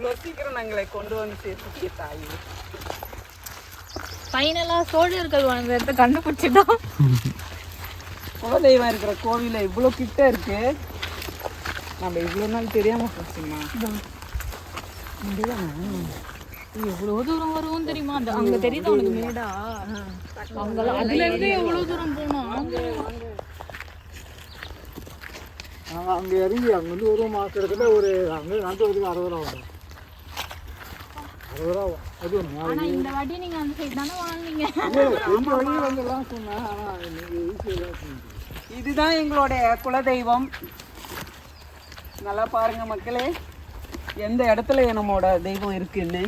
இவ்வளோ சீக்கிரம் நாங்களை கொண்டு வந்து சேர்த்துக்கிய தாய். ஃபைனலாக சோழர்கள் வாழ்ந்த இடத்த கண்டுபிடிச்சிட்டோம். குலதெய்வம் இருக்கிற கோவில இவ்வளோ கிட்ட இருக்கு. நம்ம இவ்வளோ நாள் தெரியாம போச்சுமா? எவ்வளோ தூரம் வரும் தெரியுமா? அந்த அங்க தெரியுது உனக்கு மேடா? அங்கெல்லாம் அதுல இருந்து எவ்வளவு தூரம் போனோம் நாங்கள் அங்கே இறங்கி அங்கேருந்து ஒரு மாதம் ஒரு அங்கே வரதுக்கு அறுபது ரூபா ஆகும் அறுபது ரூபா ஆகும் அது ஒன்று ஆனா இந்த வாட்டி நீங்க அந்த சைடு தானே சொன்னீங்க இதுதான் எங்களுடைய குலதெய்வம். நல்லா பாருங்க மக்களே. எந்த இடத்துல நம்மோட தெய்வம் இருக்குன்னு.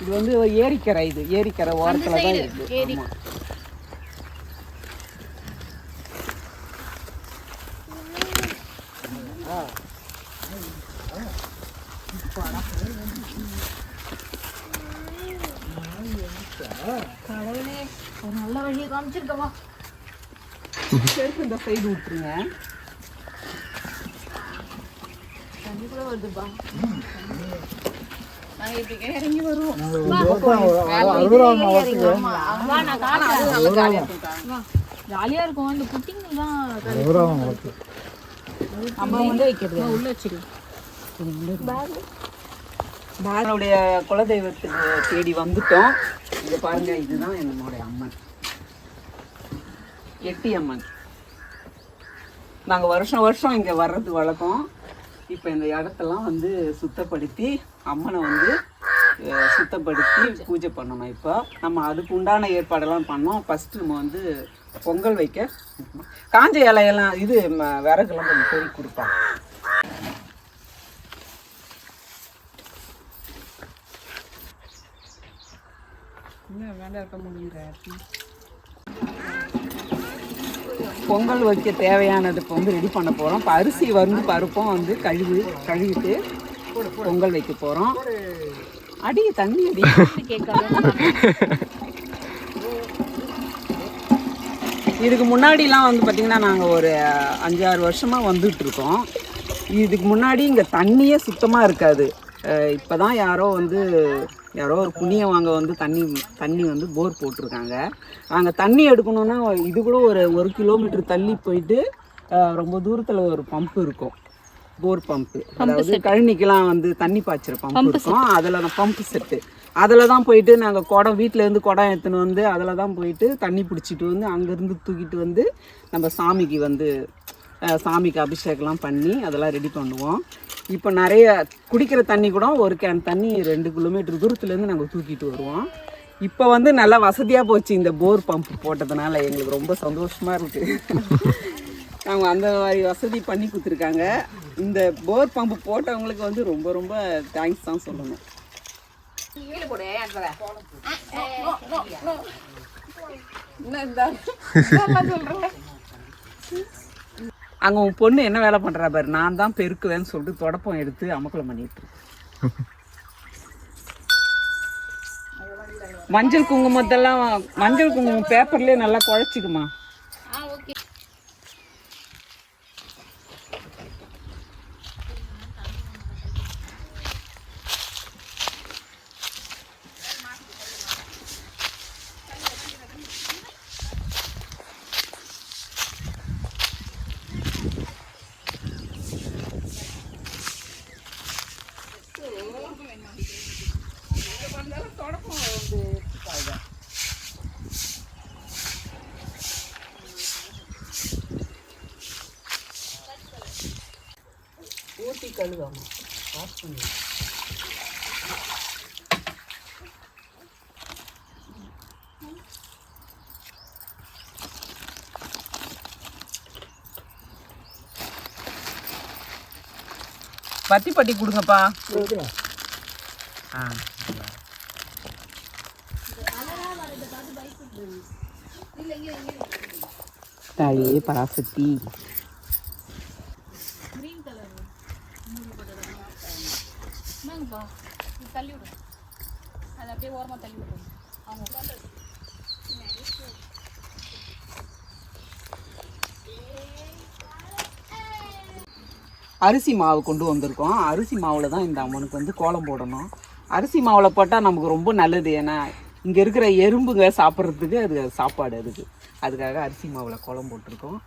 இது வந்து ஏரிக்கரை இது. ஏரிக்கரை ஓரத்துல தான் இருக்கு. கடவுளே ஒரு நல்ல வழியை காமிச்சிருக்கவா? செருப்பு இந்த சைடு விட்டுருங்க தண்ணி கூட வருதுப்பா இறங்கி வருவோம். ஜாலியா இருக்கும். இந்த குட்டிங்க தான் அம்மா வந்து வைக்கிறது உள்ள வச்சிரு. நம்மளுடைய குலதெய்வத்துக்கு தேடி வந்துட்டோம். இங்க பாருங்க இதுதான் என்னுடைய அம்மன். எட்டி அம்மன். நாங்கள் வருஷம் வருஷம் இங்கே வர்றது வழக்கம். இப்போ இந்த இடத்தெல்லாம் வந்து சுத்தப்படுத்தி அம்மனை வந்து சுத்தப்படுத்தி பூஜை பண்ணணும் இப்போ. நம்ம அதுக்கு உண்டான ஏற்பாடெல்லாம் பண்ணோம். ஃபஸ்ட்டு நம்ம வந்து பொங்கல் வைக்க காஞ்ச இலையெல்லாம் இது விறகுலாம் கொஞ்சம் பொறி கொடுப்பாங்க பொங்கல் வைக்க தேவையானது இப்போ வந்து ரெடி பண்ண போகிறோம் இப்போ அரிசி வந்து பருப்பும் வந்து கழுவு கழுவிட்டு பொங்கல் வைக்க போகிறோம் அடி தண்ணி அடி. இதுக்கு முன்னாடிலாம் வந்து பார்த்திங்கன்னா நாங்கள் ஒரு அஞ்சாறு வருஷமாக வந்துட்டுருக்கோம் இதுக்கு முன்னாடி இங்கே தண்ணியே சுத்தமாக இருக்காது. இப்போ தான் யாரோ வந்து யாரோ ஒரு புண்ணியம் வாங்க வந்து தண்ணி தண்ணி வந்து போர் போட்டிருக்காங்க. நாங்கள் தண்ணி எடுக்கணுன்னா இது கூட ஒரு ஒரு கிலோமீட்டர் தள்ளி போயிட்டு ரொம்ப தூரத்தில் ஒரு பம்ப் இருக்கும். போர் பம்பு அதாவது கழனிக்கெல்லாம் வந்து தண்ணி பாய்ச்சிற பம்ப் இருக்கும். அதில் தான் பம்பு செட்டு அதில் தான் போயிட்டு நாங்கள் குடம் வீட்டிலேருந்து குடம் எடுத்துன்னு வந்து அதில் தான் போயிட்டு தண்ணி பிடிச்சிட்டு வந்து அங்கேருந்து தூக்கிட்டு வந்து நம்ம சாமிக்கு வந்து சாமிக்கு அபிஷேகம்லாம் பண்ணி அதெல்லாம் ரெடி பண்ணுவோம். இப்போ நிறைய குடிக்கிற தண்ணி கூட ஒரு கேன் தண்ணி ரெண்டு கிலோமீட்டர் தூரத்துலேருந்து நாங்கள் தூக்கிட்டு வருவோம். இப்போ வந்து நல்லா வசதியாக போச்சு இந்த போர் பம்ப் போட்டதுனால. எங்களுக்கு ரொம்ப சந்தோஷமாக இருக்குது அவங்க அந்த மாதிரி வசதி பண்ணி கொடுத்துருக்காங்க. இந்த போர் பம்பு போட்டவங்களுக்கு வந்து ரொம்ப ரொம்ப தேங்க்ஸ் தான் சொல்லணும். அங்கே உன் பொண்ணு என்ன வேலை பண்ணுறா பாரு. நான் தான் பெருக்குவேன்னு சொல்லிட்டு தொடப்பம் எடுத்து அமக்கலம் பண்ணிட்டு மஞ்சள் குங்குமத்தெல்லாம் மஞ்சள் குங்குமம் பேப்பர்லேயே நல்லா குழச்சிக்குமா? கழுவாமா. வாஷ் பண்ணி. பத்தி பட்டி கொடுங்கப்பா. ஆ. தாயே பராசக்தி என்னங்கப்பா இது தள்ளி விடு அது அப்படியே ஓரமா தள்ளி விடு அவங்க உட்காந்து அரிசி மாவு கொண்டு வந்திருக்கோம். அரிசி மாவில் தான் இந்த அம்மனுக்கு வந்து கோலம் போடணும். அரிசி மாவில் போட்டால் நமக்கு ரொம்ப நல்லது. ஏன்னா இங்கே இருக்கிற எறும்புங்க சாப்பிட்றதுக்கு அது சாப்பாடு அதுக்கு. அதுக்காக அரிசி மாவில் கோலம் போட்டிருக்கோம்.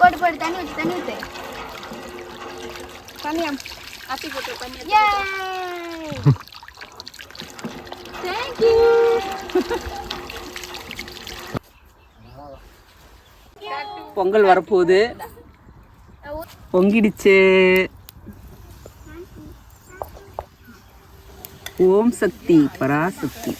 போட்டு போட்டு தண்ணி தண்ணி ஊத்து. தண்ணி போட்டு பொங்கல் வரப்போகுது. பொங்கிடுச்சு. ஓம் சக்தி பராசக்தி.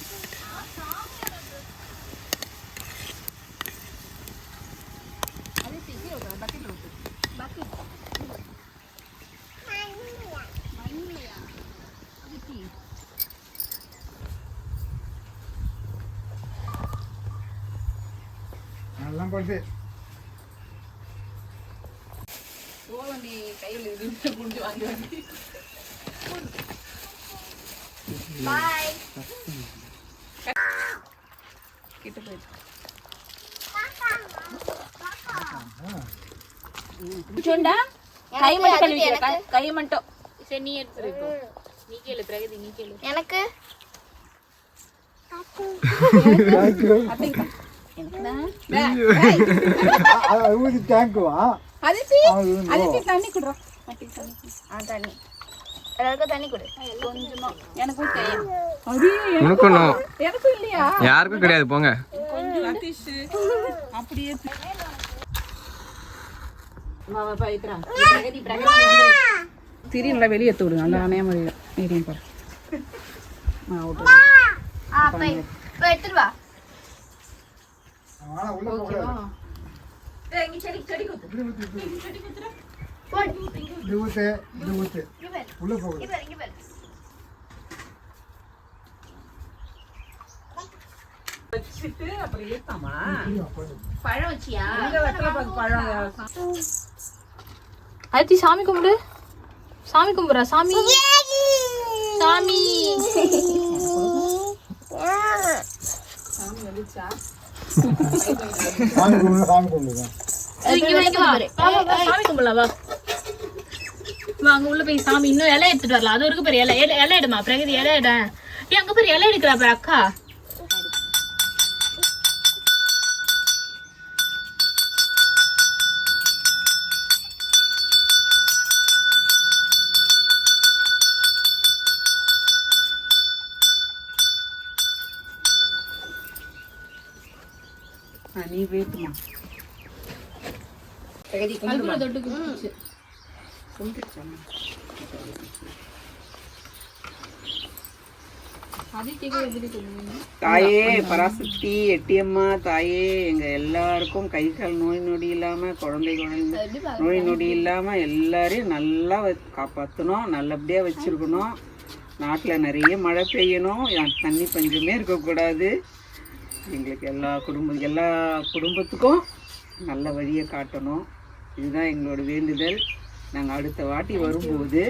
கை- கை மட்டும். சரி நீ நீ கேளு பிரகதி நீ கேளு. எனக்கு? ஊதி அதித்தி. அவன் அதித்தி தண்ணி குடுறா. ஆ தண்ணி. எல்லாருக்கும் தண்ணி கொடு. கொஞ்சமா. எனக்கு ஊத்து உனக்கும் no. எனக்கும் இல்லையா? யாருக்கும் கிடையாது போங்க. அப்படியே திரி நல்லா வெளியே எடுத்து விடுங்க நல்லா அணைய முடியல. நீரையும் பாரு ஆ ஆனா உள்ள போகக்கூடாது போடு. இது ஊத்து இது ஊத்து. இங்க பாரு. உள்ள போகுது இங்க பாரு இங்க பாரு. வச்சுட்டு அப்புறம் ஏத்தாமா? பழம் வச்சியா? இங்க வெத்தலை பாக்கு பழம் அதித்தி சாமி கும்பிடு. சாமி கும்பிடுறா சாமி. சாமி. சாமி கும்பிடு சாமி கும்பிடுங்க இங்க வரைக்கும் வா. வா, வா, வா, சாமி கும்பிடலாம் வா. வா அங்க உள்ள போய் சாமி இன்னும் இலை எடுத்துட்டு வரலாம். அது இருக்கு பெரிய இலை. இலை- எடுமா பிரகதி இலை எட. ஏன் அங்க பெரிய இலை எடுக்கிறா பாரு அக்கா. நீ சொல்லுவீங்க? தாயே பராசக்தி எட்டியம்மா தாயே எங்க எல்லாருக்கும் கை கால் நோய் நொடி இல்லாம குழந்தை குழந்தை நோய் நொடி இல்லாம எல்லாரையும் நல்லா காப்பாத்தணும் நல்லபடியா வச்சிருக்கணும். நாட்டுல நிறைய மழை பெய்யணும். தண்ணி பஞ்சமே இருக்கக்கூடாது. எங்களுக்கு எல்லா குடும்பம் எல்லா குடும்பத்துக்கும் நல்ல வழியை காட்டணும். இதுதான் எங்களோட வேண்டுதல். நாங்கள் அடுத்த வாட்டி வரும்போது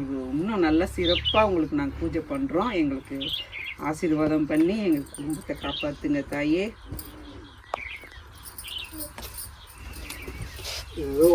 இன்னும் நல்ல சிறப்பாக உங்களுக்கு நாங்கள் பூஜை பண்ணுறோம் எங்களுக்கு ஆசீர்வாதம் பண்ணி எங்கள் குடும்பத்தை காப்பாற்றுங்க தாயே. ஏதோ